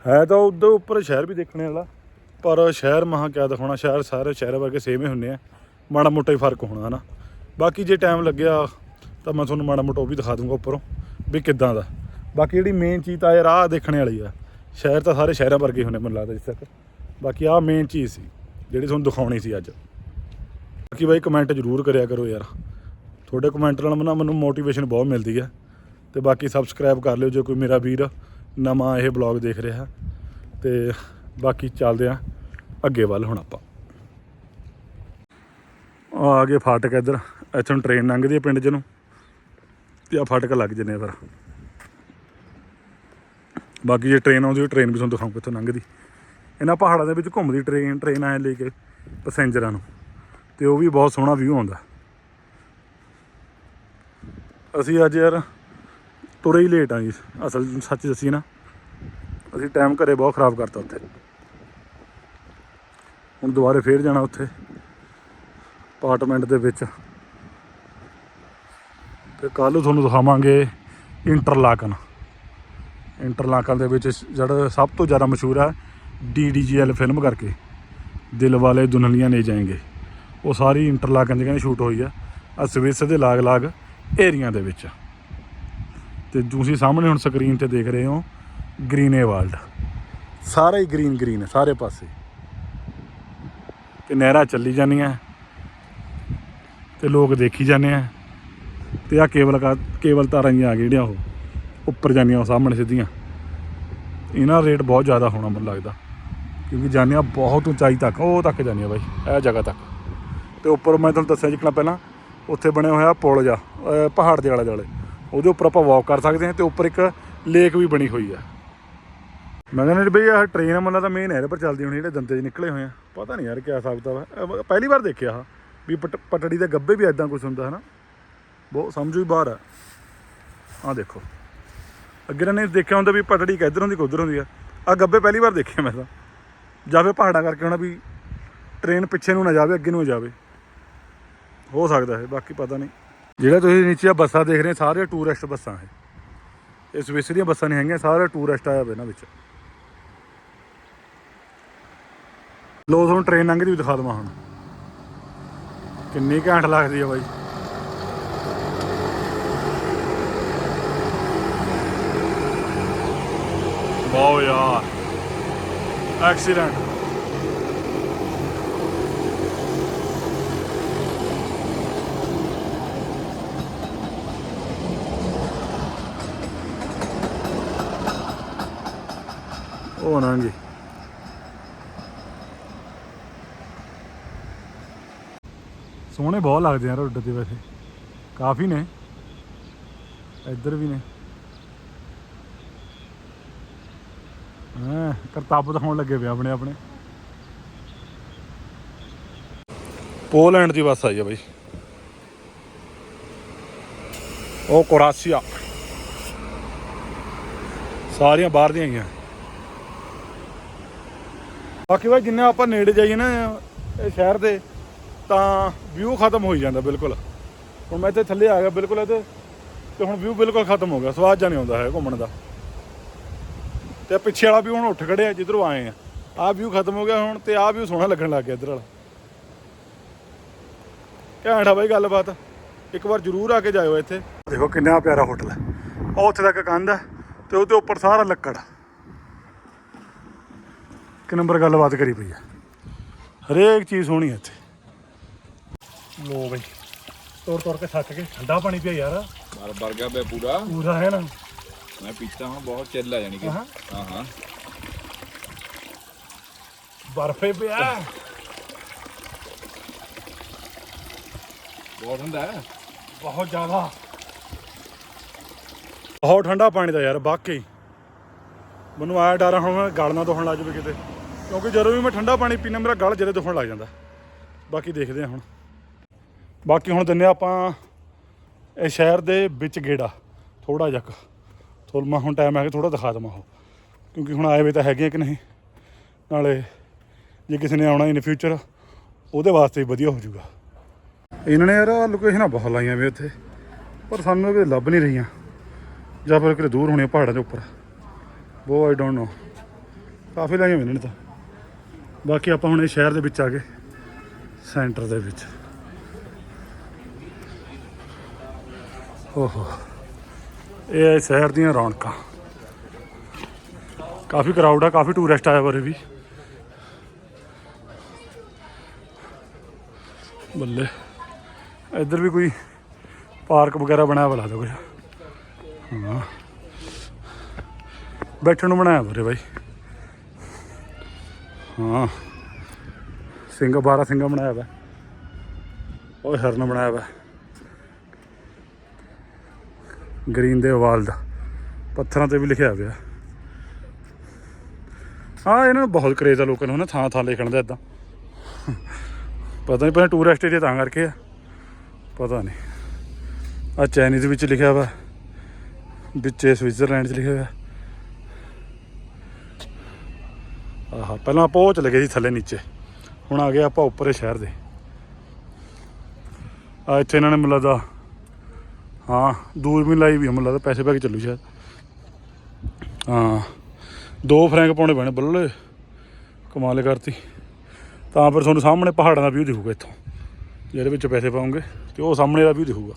A: ਹੈ ਤਾਂ ਉਦੋਂ ਉੱਪਰ ਸ਼ਹਿਰ ਵੀ ਦੇਖਣੇ ਵਾਲਾ, ਪਰ ਸ਼ਹਿਰ ਮਹਾ ਕਿਆ ਦਿਖਾਉਣਾ, ਸ਼ਹਿਰ ਸਾਰੇ ਸ਼ਹਿਰ ਵਰਗੇ ਸੇਮ ਹੀ ਹੁੰਦੇ ਆ। ਮਾੜਾ ਮੋਟਾ ਹੀ ਫ਼ਰਕ ਹੋਣਾ ਹਨਾ ਬਾਕੀ ਜੇ ਟਾਈਮ ਲੱਗਿਆ ਤਾਂ ਮੈਂ ਤੁਹਾਨੂੰ ਮਾੜਾ ਮੋਟਾ ਉਹ ਵੀ ਦਿਖਾ ਦੂੰਗਾ ਉੱਪਰੋਂ, ਵੀ ਕਿੱਦਾਂ ਦਾ। ਬਾਕੀ ਜਿਹੜੀ ਮੇਨ ਚੀਜ਼ ਤਾਂ ਇਹ ਰਾਹ ਦੇਖਣੇ ਵਾਲੀ ਆ। ਸ਼ਹਿਰ ਤਾਂ ਸਾਰੇ ਸ਼ਹਿਰਾਂ ਵਰਗੇ ਹੁੰਦੇ ਮੈਨੂੰ ਲੱਗਦਾ ਜਿੱਥੇ ਤੱਕ। ਬਾਕੀ ਆਹ ਮੇਨ ਚੀਜ਼ ਸੀ, ਜਿਹੜੀ ਤੁਹਾਨੂੰ ਦਿਖਾਉਣੀ ਸੀ ਅੱਜ। ਬਾਕੀ ਬਾਈ ਕਮੈਂਟ ਜ਼ਰੂਰ ਕਰਿਆ ਕਰੋ ਯਾਰ। ਤੁਹਾਡੇ ਕਮੈਂਟ ਨਾਲ ਨਾ ਮੈਨੂੰ ਮੋਟੀਵੇਸ਼ਨ ਬਹੁਤ ਮਿਲਦੀ ਹੈ ਤੇ ਬਾਕੀ ਸਬਸਕ੍ਰਾਈਬ ਕਰ ਲਿਓ ਜੇ ਕੋਈ ਮੇਰਾ ਵੀਰ ਨਵਾਂ ਇਹ ਬਲੌਗ ਦੇਖ ਰਿਹਾ। ਤੇ ਬਾਕੀ ਚੱਲਦੇ ਆ ਅੱਗੇ ਵੱਲ ਹੁਣ ਆਪਾਂ। ਆ ਗਏ ਫਾਟਕ ਇੱਧਰ, ਇੱਥੋਂ ਟ੍ਰੇਨ ਲੰਘਦੀ ਹੈ ਪਿੰਡ 'ਚ ਨੂੰ ਤੇ ਆ ਫਾਟਕ ਲੱਗ ਜਨੇ ਆ ਫਿਰ। ਬਾਕੀ ਜੇ ਟ੍ਰੇਨ ਆਉਂਦੀ ਉਹ ਟ੍ਰੇਨ ਵੀ ਤੁਹਾਨੂੰ ਦਿਖਾਉਂਗਾ ਇੱਥੋਂ ਲੰਘਦੀ। ਇਹਨਾਂ ਪਹਾੜਾਂ ਦੇ ਵਿੱਚ ਘੁੰਮਦੀ ਟ੍ਰੇਨ ਟ੍ਰੇਨ ਆਏ ਲੈ ਕੇ ਪੈਸੇਂਜਰਾਂ ਨੂੰ। ਤੇ ਉਹ ਵੀ ਬਹੁਤ ਸੋਹਣਾ ਵਿਊ ਆਉਂਦਾ। ਅਸੀਂ ਅੱਜ ਯਾਰ ਤੁਰੇ ਹੀ ਲੇਟ ਆ ਜੀ, ਅਸਲ ਸੱਚ ਦੱਸੀ ਨਾ। ਅਸੀਂ ਟਾਈਮ ਘਰੇ ਬਹੁਤ ਖਰਾਬ ਕਰਤਾ ਉੱਥੇ। ਹੁਣ ਦੁਬਾਰੇ ਫੇਰ ਜਾਣਾ ਉੱਥੇ ਅਪਾਰਟਮੈਂਟ ਦੇ ਵਿੱਚ। ਤੇ ਕੱਲ ਨੂੰ ਤੁਹਾਨੂੰ ਦਿਖਾਵਾਂਗੇ ਇੰਟਰਲਾਕਨ ਇੰਟਰਲਾਕਨ ਦੇ ਵਿੱਚ ਜਿਹੜਾ ਸਭ ਤੋਂ ਜ਼ਿਆਦਾ ਮਸ਼ਹੂਰ ਹੈ ਡੀਡੀਜੀਐਲ ਫਿਲਮ ਕਰਕੇ। ਦਿਲ ਵਾਲੇ ਦੁਨਲੀਆਂ ਲੈ ਜਾਏਂਗੇ। ਉਹ ਸਾਰੀ ਇੰਟਰਲਾਕਨ ਜਗ੍ਹਾ ਸ਼ੂਟ ਹੋਈ ਆ। ਆ ਸਵਿਸ ਦੇ ਲਾਗ-ਲਾਗ ਏਰੀਆ ਦੇ ਵਿੱਚ। ਤੇ ਤੁਸੀਂ ਸਾਹਮਣੇ ਹੁਣ ਸਕਰੀਨ ਤੇ ਦੇਖ ਰਹੇ ਹੋ ਗ੍ਰੀਨੇ ਵਰਲਡ ਸਾਰਾ ਹੀ ਗ੍ਰੀਨ ਗ੍ਰੀਨ ਹੈ ਸਾਰੇ ਪਾਸੇ। ਤੇ ਨਹਿਰਾਂ ਚੱਲੀ ਜਾਂਦੀਆਂ, ਤੇ ਲੋਕ ਦੇਖੀ ਜਾਂਦੇ ਆ। ਤੇ ਆ ਕੇਬਲ ਕਾ ਕੇਬਲ ਤਾਰਾਂ ਹੀ ਆ ਗਈਆਂ ਜਿਹੜੀਆਂ ਉਹ, ਉੱਪਰ ਜਾਂਦੀਆਂ, ਉਹ ਸਾਹਮਣੇ ਸਿੱਧੀਆਂ। ਇਹਨਾਂ ਦਾ ਰੇਟ ਬਹੁਤ ਜ਼ਿਆਦਾ ਹੋਣਾ ਮੈਨੂੰ ਲੱਗਦਾ, ਕਿਉਂਕਿ ਜਾਂਦੀਆਂ ਬਹੁਤ ਉਚਾਈ ਤੱਕ, ਉਹ ਤੱਕ ਜਾਂਦੀਆਂ ਬਾਈ, ਇਹ ਜਗ੍ਹਾ ਤੱਕ। ਤੇ ਉੱਪਰ ਮੈਂ ਤੁਹਾਨੂੰ ਦੱਸਿਆ ਜਿੱਕਣਾ ਪਹਿਲਾਂ ਉੱਥੇ ਬਣਿਆ ਹੋਇਆ ਪੁਲ ਜਾ ਪਹਾੜ ਦੇ ਆਲੇ ਦੁਆਲੇ। ਉਹਦੇ ਉੱਪਰ ਆਪਾਂ ਵਾਕ ਕਰ ਸਕਦੇ ਹਾਂ ਤੇ ਉੱਪਰ ਇੱਕ ਲੇਕ ਵੀ ਬਣੀ ਹੋਈ ਆ। ਮੈਂ ਕਹਿੰਦਾ ਬਈ ਆਹ ਟ੍ਰੇਨ ਮੱਲਾ ਤਾਂ ਮੇਨ ਹੈ ਪਰ ਚੱਲਦੀ ਹੋਣੀ, ਜਿਹੜੇ ਦੰਦੇ 'ਚ ਨਿਕਲੇ ਹੋਏ ਆ। ਪਤਾ ਨਹੀਂ ਯਾਰ ਕੀ ਹਿਸਾਬ ਕਿਤਾਬ ਪਹਿਲੀ ਵਾਰ ਦੇਖਿਆ ਆ ਵੀ ਪਟ- ਪਟੜੀ ਦੇ ਗੱਬੇ ਵੀ ਐਦਾਂ ਕੁਝ ਹੁੰਦਾ ਹੈ ਨਾ ਬਹੁਤ ਸਮਝੋ ਹੀ ਬਾਹਰ ਆ। ਆ ਦੇਖੋ। ਅੱਗੇ ਇਹਨਾਂ ਨੇ ਦੇਖਿਆ ਹੁੰਦਾ ਵੀ ਪਟੜੀ ਕਿੱਧਰ ਹੁੰਦੀ ਕਿੱਧਰ ਹੁੰਦੀ ਆ। ਆ ਗੱਬੇ ਪਹਿਲੀ ਵਾਰ ਦੇਖੇ ਮੈਂ ਤਾਂ। ਜਾਵੇ ਪਹਾੜਾਂ ਕਰਕੇ ਹੋਣਾ ਵੀ ਟ੍ਰੇਨ ਪਿੱਛੇ ਨੂੰ ਨਾ ਜਾਵੇ, ਅੱਗੇ ਨੂੰ ਜਾਵੇ। ਹੋ ਸਕਦਾ ਹੈ, ਬਾਕੀ ਪਤਾ ਨਹੀਂ। ਜਿਹੜਾ ਤੁਸੀਂ ਨੀਚੇ ਆ ਬੱਸਾਂ ਦੇਖ ਰਹੇ ਸਾਰੇ ਟੂਰਿਸਟ ਬੱਸਾਂ ਹੈ। ਇਹ ਸਵਿਸ ਦੀਆਂ ਬੱਸਾਂ ਨਹੀਂ ਹੈਗੀਆਂ, ਸਾਰੇ ਟੂਰਿਸਟ ਆਇਆ ਹੋਏ ਇਹਨਾਂ ਵਿੱਚ। ਲੋ ਤੁਹਾਨੂੰ ਟ੍ਰੇਨ ਲੰਘਦੀ ਵੀ ਦਿਖਾ ਦਵਾਂ ਹੁਣ। ਕਿੰਨੀ ਘੈਂਟ ਲੱਗਦੀ ਆ ਬਾਈ। ਵਾਓ ਯਾਰ। ਐਕਸੀਡੈਂਟ ਉਹ ਨਾ ਸੋਹਣੇ ਬਹੁਤ ਲੱਗਦੇ ਆ ਰੋਡ ਤੇ ਵੈਸੇ। ਕਾਫੀ ਨੇ। ਇੱਧਰ ਵੀ ਨੇ। ਹਾਂ, ਕਰਤੱਵ ਦਿਖਾਉਣ ਲੱਗੇ ਪਏ ਆਪਣੇ ਆਪਣੇ। ਪੋਲੈਂਡ ਦੀ ਬੱਸ ਆਈ ਆ ਬਾਈ। ਉਹ ਕੋਰਾਸੀਆ। ਸਾਰੀਆਂ ਬਾਹਰ ਦੀਆਂ ਹੈਗੀਆਂ ਬਾਕੀ ਬਾਈ, ਜਿੰਨੇ ਆਪਾਂ ਨੇੜੇ ਜਾਈਏ ਨਾ, ਇਹ ਸ਼ਹਿਰ ਦੇ, ਤਾਂ ਵਿਊ ਖਤਮ ਹੋਈ ਜਾਂਦਾ ਬਿਲਕੁਲ। ਹੁਣ ਮੈਂ ਇੱਥੇ ਥੱਲੇ ਆ ਗਿਆ ਬਿਲਕੁਲ ਇੱਥੇ, ਤੇ ਹੁਣ ਵਿਊ ਬਿਲਕੁਲ ਖਤਮ ਹੋ ਗਿਆ। ਸਵਾਦ ਜਾਂ ਨਹੀਂ ਆਉਂਦਾ ਹੈ ਘੁੰਮਣ ਦਾ। ਤੇ ਪਿੱਛੇ ਵਾਲਾ ਵੀ ਹੁਣ ਉੱਠ ਖੜਿਆ, ਜਿੱਧਰੋਂ ਆਏ ਆ। ਆਹ ਵਿਊ ਖਤਮ ਹੋ ਗਿਆ ਹੁਣ, ਤੇ ਆਹ ਵਿਊ ਸੋਹਣਾ ਲੱਗਣ ਲੱਗ ਗਿਆ ਇੱਧਰ ਵਾਲਾ। ਘੈਂਟ ਆ ਬਾਈ ਗੱਲਬਾਤ। ਇੱਕ ਵਾਰ ਜ਼ਰੂਰ ਆ ਕੇ ਜਾਇਓ ਇੱਥੇ। ਦੇਖੋ ਕਿੰਨਾ ਪਿਆਰਾ ਹੋਟਲ ਹੈ। ਉਹ ਉੱਥੇ ਤੱਕ ਕੰਧ ਹੈ, ਤੇ ਉਹਦੇ ਉੱਪਰ ਸਾਰਾ ਲੱਕੜ। ਇੱਕ ਨੰਬਰ ਗੱਲਬਾਤ ਕਰੀ ਪਈ ਹੈ ਹਰੇਕ ਚੀਜ਼ ਸੋਹਣੀ ਹੈ ਇੱਥੇ। ਲੋ ਬਈ ਤੋਰ ਤੋਰ ਕੇ ਥੱਕ ਕੇ। ਠੰਡਾ ਪਾਣੀ ਪਿਆ ਯਾਰ।
B: ਬਾਰ ਬਰ ਗਿਆ ਬੇ ਪੂਰਾ।
A: ਪੂਰਾ ਹੈ ਨਾ।
B: ਮੈਂ ਪੀਤਾ ਹਾਂ ਬਹੁਤ ਚਿੱਲ ਆ ਜਾਣੀ ਕਿ।
A: ਹਾਂ।
B: ਹਾਂ
A: ਬਰਫੇ ਪਿਆ।
B: ਬਹੁਤ ਹੁੰਦਾ ਹੈ।
A: ਬਹੁਤ ਜ਼ਿਆਦਾ। ਬਹੁਤ ਠੰਡਾ ਪਾਣੀ ਦਾ ਯਾਰ ਵਾਕਈ। ਮੈਨੂੰ ਆਇਆ ਡਰ ਆ ਹੁਣ ਗਲ ਨਾ ਦੁਖਣ ਲੱਗ ਜਾਵੇ ਕਿਤੇ। ਕਿਉਂਕਿ ਜਦੋਂ ਵੀ ਮੈਂ ਠੰਡਾ ਪਾਣੀ ਪੀਣਾ ਮੇਰਾ ਗਲ ਜਦੇ ਦੁਖਣ ਲੱਗ ਜਾਂਦਾ। ਬਾਕੀ ਦੇਖਦੇ ਆ ਹੁਣ। ਬਾਕੀ ਹੁਣ ਦਿੰਨੇ ਆਪਾਂ ਇਹ ਸ਼ਹਿਰ ਦੇ ਵਿੱਚ ਗੇੜਾ ਥੋੜਾ ਜਿਹਾ ਤੁਹਾਨੂੰ ਮੈਂ ਹੁਣ ਟਾਈਮ ਆ ਕੇ ਥੋੜਾ ਦਿਖਾ ਦਵਾਂ ਉਹ। ਕਿਉਂਕਿ ਹੁਣ ਆਏ ਵੇ ਤਾਂ ਹੈਗੇ ਕਿ ਨਹੀਂ? ਨਾਲੇ ਜੇ ਕਿਸੇ ਨੇ ਆਉਣਾ ਇਨ ਫਿਊਚਰ ਉਹਦੇ ਵਾਸਤੇ ਵੀ ਵਧੀਆ ਹੋ ਜਾਊਗਾ। ਇਹਨਾਂ ਨੇ ਯਾਰ ਲੋਕੇਸ਼ਨਾਂ ਬਹੁਤ ਲਾਈਆਂ ਵੇ ਉੱਥੇ, ਪਰ ਸਾਨੂੰ ਇਹ ਲੱਭ ਨਹੀਂ ਰਹੀਆਂ। ਜਾਂ ਫਿਰ ਕਿਤੇ ਦੂਰ ਹੋਣੀਆਂ ਪਹਾੜਾਂ ਦੇ ਉੱਪਰ। ਉਹ ਆਈ ਡੋਨਟ ਨੋ ਕਾਫੀ ਲਾਈਆਂ ਵੇ ਇਹਨਾਂ ਨੇ ਤਾਂ। ਬਾਕੀ ਆਪਾਂ ਹੁਣ ਇਹ ਸ਼ਹਿਰ ਦੇ ਵਿੱਚ ਆ ਗਏ। ਸੈਂਟਰ ਦੇ ਵਿੱਚ। ਓਹੋ। ਇਹ ਹੈ ਸ਼ਹਿਰ ਦੀਆਂ ਰੌਣਕਾਂ। ਕਾਫੀ ਕਰਾਊਡ ਆ, ਕਾਫੀ ਟੂਰਿਸਟ ਆਇਆ ਬਾਰੇ ਵੀ। ਬੱਲੇ। ਇੱਧਰ ਵੀ ਕੋਈ ਪਾਰਕ ਵਗੈਰਾ ਬਣਾਇਆ ਬਲਾ ਦੋ ਕੁਝ ਹਾਂ। ਬੈਠਣ ਨੂੰ ਬਣਾਇਆ ਬਾਰੇ ਬਾਈ। ਹਾਂ। ਸਿੰਘ, ਬਾਰਾ ਸਿੰਘਾ ਬਣਾਇਆ ਵਾ। ਉਹ ਹਰਨ ਬਣਾਇਆ ਵਾ। ਗ੍ਰੀਨ ਦੇ ਵਾਲ ਦਾ ਪੱਥਰਾਂ ਤੇ ਵੀ ਲਿਖਿਆ ਪਿਆ। ਹਾਂ ਇਹਨਾਂ ਨੂੰ ਬਹੁਤ ਕਰੇਜ਼ ਆ ਲੋਕਾਂ ਨੂੰ ਨਾ ਥਾਂ ਥਾਂ ਲਿਖਣ ਦਾ ਇਦਾਂ ਪਤਾ ਨਹੀਂ ਪਰ ਟੂਰਿਸਟ ਏਰੀਆ ਤਾਂ ਕਰਕੇ ਆ। ਪਤਾ ਨਹੀਂ ਆ ਚਾਈਨੀਜ਼ ਵਿੱਚ ਲਿਖਿਆ ਵਾ। ਵਿੱਚ ਸਵਿਟਜ਼ਰਲੈਂਡ 'ਚ ਲਿਖਿਆ ਹੋਇਆ। ਆਹਾ ਪਹਿਲਾਂ ਆਪਾਂ ਉਹ ਚਲੇ ਗਏ ਸੀ ਥੱਲੇ ਨੀਚੇ। ਹੁਣ ਆ ਗਏ ਆਪਾਂ ਉੱਪਰ ਸ਼ਹਿਰ ਦੇ। ਆ ਇੱਥੇ ਇਹਨਾਂ ਨੇ ਮੈਨੂੰ ਲੱਗਦਾ ਹਾਂ ਦੂਰਬੀਨ ਲਾਈ ਵੀ ਆ, ਮੈਨੂੰ ਪੈਸੇ ਪਾ ਕੇ ਚੱਲੂ ਸ਼ਾਇਦ। ਹਾਂ ਦੋ ਫਰੈਂਕ ਪਾਉਣੇ ਪੈਣੇ ਬੱਲੇ ਕਮਾਲ ਕਰਤੀ। ਤਾਂ ਫਿਰ ਤੁਹਾਨੂੰ ਸਾਹਮਣੇ ਪਹਾੜਾਂ ਦਾ ਵਿਊ ਦਿਖੂਗਾ ਇੱਥੋਂ ਜਿਹਦੇ ਵਿੱਚ ਪੈਸੇ ਪਾਉਂਗੇ ਤੇ ਉਹ ਸਾਹਮਣੇ ਦਾ ਵਿਊ ਦਿਖੂਗਾ।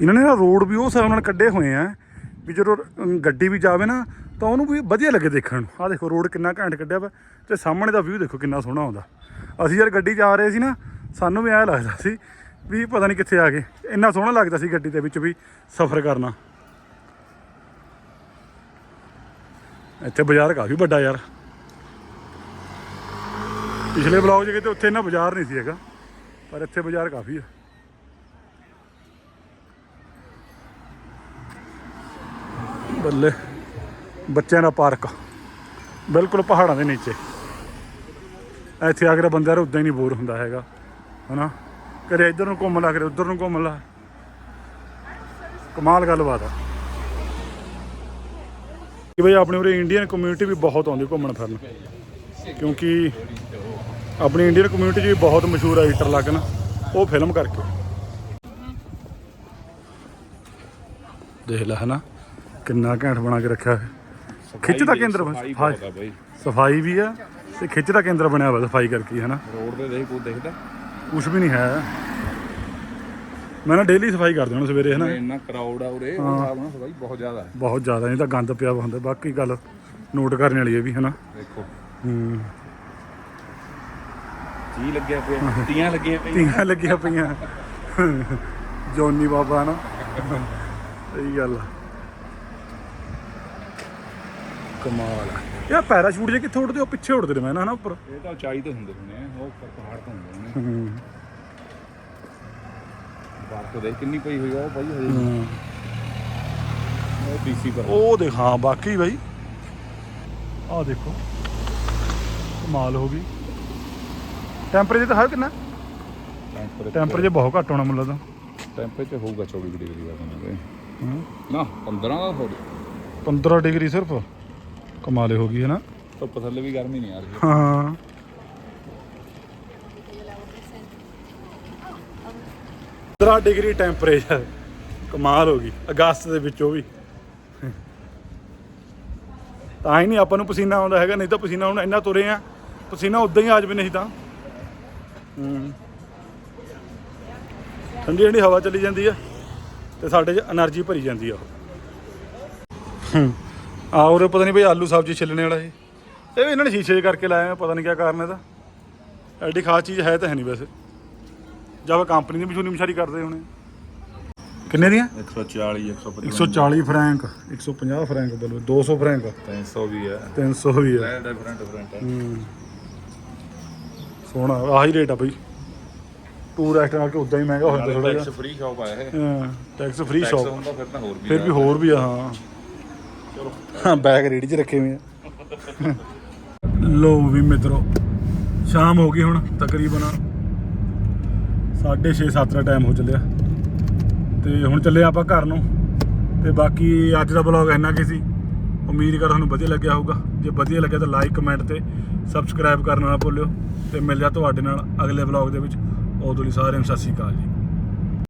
A: ਇਹਨਾਂ ਨੇ ਨਾ ਰੋਡ ਵੀ ਉਹ ਹਿਸਾਬ ਨਾਲ ਕੱਢੇ ਹੋਏ ਆ ਵੀ ਜਦੋਂ ਗੱਡੀ ਵੀ ਜਾਵੇ ਨਾ ਤਾਂ ਉਹਨੂੰ ਵੀ ਵਧੀਆ ਲੱਗੇ ਦੇਖਣ ਨੂੰ। ਆਹ ਦੇਖੋ, ਰੋਡ ਕਿੰਨਾ ਘੈਂਟ ਕੱਢਿਆ ਵਾ ਤੇ ਸਾਹਮਣੇ ਦਾ ਵਿਊ ਦੇਖੋ ਕਿੰਨਾ ਸੋਹਣਾ ਆਉਂਦਾ। ਅਸੀਂ ਯਾਰ ਗੱਡੀ 'ਚ ਆ ਰਹੇ ਸੀ ਨਾ, ਸਾਨੂੰ ਵੀ ਐਂ ਲੱਗਦਾ ਸੀ ਵੀ ਪਤਾ ਨਹੀਂ ਕਿੱਥੇ ਆ ਗਏ। ਇੰਨਾ ਸੋਹਣਾ ਲੱਗਦਾ ਸੀ ਗੱਡੀ ਦੇ ਵਿੱਚ ਵੀ ਸਫ਼ਰ ਕਰਨਾ। ਇੱਥੇ ਬਾਜ਼ਾਰ ਕਾਫੀ ਵੱਡਾ ਯਾਰ। ਪਿਛਲੇ ਬਲੌਗ 'ਚ ਕਿਤੇ ਉੱਥੇ ਇੰਨਾ ਬਾਜ਼ਾਰ ਨਹੀਂ ਸੀ ਹੈਗਾ, ਪਰ ਇੱਥੇ ਬਾਜ਼ਾਰ ਕਾਫੀ ਹੈ ਬੱਲੇ। ਬੱਚਿਆਂ ਦਾ ਪਾਰਕ। ਬਿਲਕੁਲ ਪਹਾੜਾਂ ਦੇ ਨੀਚੇ। ਇੱਥੇ ਆ ਕੇ ਤਾਂ ਬੰਦਾ ਯਾਰ ਉਦਾਂ ਹੀ ਨਹੀਂ, ਬੋਰ ਹੁੰਦਾ ਹੈਗਾ। ਹਨਾ? ਕਦੇ ਇੱਧਰ ਨੂੰ ਘੁੰਮ ਲਾ, ਕਦੇ ਉੱਧਰ ਨੂੰ ਘੁੰਮ ਲਾ। ਕਮਾਲ ਗੱਲਬਾਤ ਆ। ਕਿ ਬਈ ਆਪਣੇ ਉਰੇ ਇੰਡੀਅਨ ਕਮਿਊਨਿਟੀ ਵੀ ਬਹੁਤ ਆਉਂਦੀ ਘੁੰਮਣ ਫਿਰਨ। ਕਿਉਂਕਿ ਆਪਣੀ ਇੰਡੀਅਨ ਕਮਿਊਨਿਟੀ 'ਚ ਵੀ ਬਹੁਤ ਮਸ਼ਹੂਰ ਆ ਲੱਗਣ ਉਹ ਫਿਲਮ ਕਰਕੇ। ਦੇਖ ਲੈ ਹਨਾ, ਕਿੰਨਾ ਘੈਂਟ ਬਣਾ ਕੇ ਰੱਖਿਆ। ਹੈ ਖਿੱਚ ਦਾ ਕੇਂਦਰ
B: ਸਫ਼ਾਈ ਬਹੁਤ ਆ ਬਈ।
A: ਸਫ਼ਾਈ ਵੀ ਆ ਤੇ ਖਿੱਚ ਦਾ ਕੇਂਦਰ ਬਣਿਆ ਹੋਇਆ ਸਫ਼ਾਈ ਕਰਕੇ ਹਨਾ?
B: ਰੋਡ ਤੇ ਦੇਖ ਕੋਈ ਦੇਖਦਾ।
A: ਕੁਝ ਵੀ ਨਹੀਂ ਹੈ। ਮੈਂ ਨਾ ਡੇਲੀ ਸਫ਼ਾਈ ਕਰਦੇ ਹਾਂ ਸਵੇਰੇ ਹਨਾ?
B: ਇੰਨਾ ਕਰਾਊਡ ਆ ਉਰੇ ਉਹ ਹਿਸਾਬ ਨਾਲ ਸਫ਼ਾਈ ਬਹੁਤ ਜ਼ਿਆਦਾ ਹੈ।
A: ਬਹੁਤ ਜ਼ਿਆਦਾ ਨਹੀਂ ਤਾਂ ਗੰਦ ਪਿਆ ਹੁੰਦਾ। ਬਾਕੀ ਗੱਲ ਨੋਟ ਕਰਨ ਵਾਲੀ ਹੈ ਵੀ ਹਨਾ?
B: ਦੇਖੋ।
A: ਹੂੰ।
B: ਜੀ ਲੱਗਿਆ ਪਿਆ ਤੀਆਂ ਲੱਗੀਆਂ ਪਈਆਂ।
A: ਤੀਆਂ ਲੱਗੀਆਂ ਪਈਆਂ। ਜੋਨੀ ਬਾਬਾ ਨਾ ਸਹੀ ਗੱਲ ਆ। ਕਮਾਲ ਆ। ਯਾ ਪੈਰਾਸ਼ੂਟ ਜੇ ਕਿੱਥੇ ਉੱਡਦੇ ਉਹ ਪਿੱਛੇ ਉੱਡਦੇ ਨੇ ਮੈਂ ਨਾ ਉੱਪਰ?
B: ਇਹ ਤਾਂ ਉਚਾਈ ਤੇ ਹੁੰਦੇ ਆ ਉਹ ਉੱਪਰ ਪਹਾੜ ਤੋਂ ਹੁੰਦੇ ਨੇ
A: ਹੂੰ।
B: ਬਰਫ਼ ਦੇਖ ਕਿੰਨੀ ਪਈ ਹੋਈ ਆ ਉਹ ਪਈ ਹਜੇ।
A: ਹੂੰ।
B: ਉਹ ਡੀਸੀ ਪਰ।
A: ਉਹ ਦੇਖ ਹਾਂ ਬਾਕੀ ਬਾਈ। ਆਹ ਦੇਖੋ ਕਮਾਲ ਹੋ ਗਈ। ਟੈਂਪਰੇਚਰ ਤਾਂ ਹੈ ਕਿੰਨਾ? ਟੈਂਪਰੇਚਰ ਬਹੁਤ ਘੱਟ ਹੋਣਾ ਮੈਨੂੰ ਲੱਗਦਾ
B: ਟੈਂਪਰੇਚਰ ਹੋਊਗਾ 24 ਡਿਗਰੀ ਦਾ ਬੰਦੇ
A: ਹੂੰ।
B: ਨਾ 15 ਦਾ ਥੋੜੀ
A: 15 ਡਿਗਰੀ ਸਿਰਫ? ਕਮਾਲੇ ਹੋ ਗਈ ਹੈ ਨਾ।
B: ਧੁੱਪ ਥੱਲੇ ਵੀ ਗਰਮੀ ਨਹੀਂ ਆ ਰਹੀ।
A: ਹਾਂ। ਦਰਾ ਡਿਗਰੀ ਟੈਂਪਰੇਚਰ ਕਮਾਲ ਹੋ ਗਈ ਅਗਸਤ ਦੇ ਵਿੱਚ ਉਹ ਵੀ। ਤਾਂ ਹੀ ਨਹੀਂ ਆਪਾਂ ਨੂੰ ਪਸੀਨਾ ਆਉਂਦਾ ਹੈਗਾ ਨਹੀਂ ਤਾਂ ਪਸੀਨਾ ਹੁਣ ਇੰਨਾ ਤੁਰੇ ਆ ਪਸੀਨਾ ਉਦਾਂ ਹੀ ਆ ਜਵੇ ਨਹੀਂ ਤਾਂ। ਠੰਡੀ ਠੰਡੀ ਹਵਾ ਚੱਲੀ ਜਾਂਦੀ ਆ ਤੇ ਸਾਡੇ 'ਚ એનર્ਜੀ ਭਰੀ ਜਾਂਦੀ ਆ ਉਹ। ਹੂੰ। ਆ ਉਰੇ ਪਤਾ ਨਹੀਂ ਬਈ ਆਲੂ ਸਬਜ਼ੀ ਛਿੱਲਣੇ ਵਾਲਾ ਇਹ। ਇਹ ਵੀ ਇਹਨਾਂ ਨੇ ਸ਼ੀਸ਼ੇ 'ਚ ਕਰਕੇ ਲਾਇਆ ਪਤਾ ਨਹੀਂ ਕੀ ਕਾਰਨ ਇਹਦਾ। ਐਡੀ ਖਾਸ ਚੀਜ਼ ਹੈ ਤਾਂ ਹੈ ਨਹੀਂ ਵੈਸੇ। ਜਾਂ ਕੰਪਨੀ ਦੀ ਮਸ਼ਹੂਰੀ ਮਸ਼ਾਰੀ ਕਰਦੇ ਹੋਣੇ। ਕਿੰਨੇ ਦੀਆਂ?
B: 140 150
A: 140 ਫਰੈਂਕ 150 ਫਰੈਂਕ ਬੋਲੋ 200 ਫਰੈਂਕ।
B: 300 ਵੀ ਹੈ
A: 300 ਵੀ ਹੈ
B: ਡਿਫਰੈਂਟ ਡਿਫਰੈਂਟ
A: ਹੈ। ਸੋਹਣਾ ਆਹੀ ਰੇਟ ਆ ਬਈ। ਟੂਰਿਸਟ ਨਾਲ ਕਿ ਉਦਾਂ ਹੀ ਮਹਿੰਗਾ ਹੋ ਜਾਂਦਾ ਥੋੜਾ
B: ਟੈਕਸ
A: ਜਿਹਾ।
B: ਫ੍ਰੀ ਸ਼ਾਪ ਆ ਇਹ।
A: ਹਾਂ ਟੈਕਸ ਫ੍ਰੀ
B: ਟੈਕਸ
A: ਸ਼ਾਪ
B: ਹੁੰਦਾ ਫਿਰ ਤਾਂ ਹੋਰ ਵੀ
A: ਫਿਰ ਵੀ ਹੋਰ ਵੀ ਆ ਹਾਂ। ਚਲੋ ਹਾਂ, ਬੈਗ ਰੇੜੀ 'ਚ ਰੱਖੇ ਹੋਏ ਆ। ਲੋ ਵੀ ਮਿੱਤਰੋ, ਸ਼ਾਮ ਹੋ ਗਈ ਹੁਣ ਤਕਰੀਬਨ। 6:30 7 ਦਾ ਟਾਈਮ ਹੋ ਚੱਲਿਆ। ਤੇ ਹੁਣ ਚੱਲੇ ਆਪਾਂ ਘਰ ਨੂੰ। ਤੇ ਬਾਕੀ ਅੱਜ ਦਾ ਬਲੌਗ ਇੰਨਾ ਕੀ ਸੀ। ਉਮੀਦ ਕਰ ਤੁਹਾਨੂੰ ਵਧੀਆ ਲੱਗਿਆ ਹੋਊਗਾ। ਜੇ ਵਧੀਆ ਲੱਗਿਆ ਤਾਂ ਲਾਈਕ ਕਮੈਂਟ ਤੇ ਸਬਸਕ੍ਰਾਈਬ ਕਰਨਾ ਨਾ ਭੁੱਲਿਓ ਤੇ ਮਿਲ ਜਾ ਤੁਹਾਡੇ ਨਾਲ ਅਗਲੇ ਬਲੌਗ ਦੇ ਵਿੱਚ। ਉਦੋਂ ਲਈ ਸਾਰਿਆਂ ਨੂੰ ਸਤਿ ਸ਼੍ਰੀ ਅਕਾਲ ਜੀ।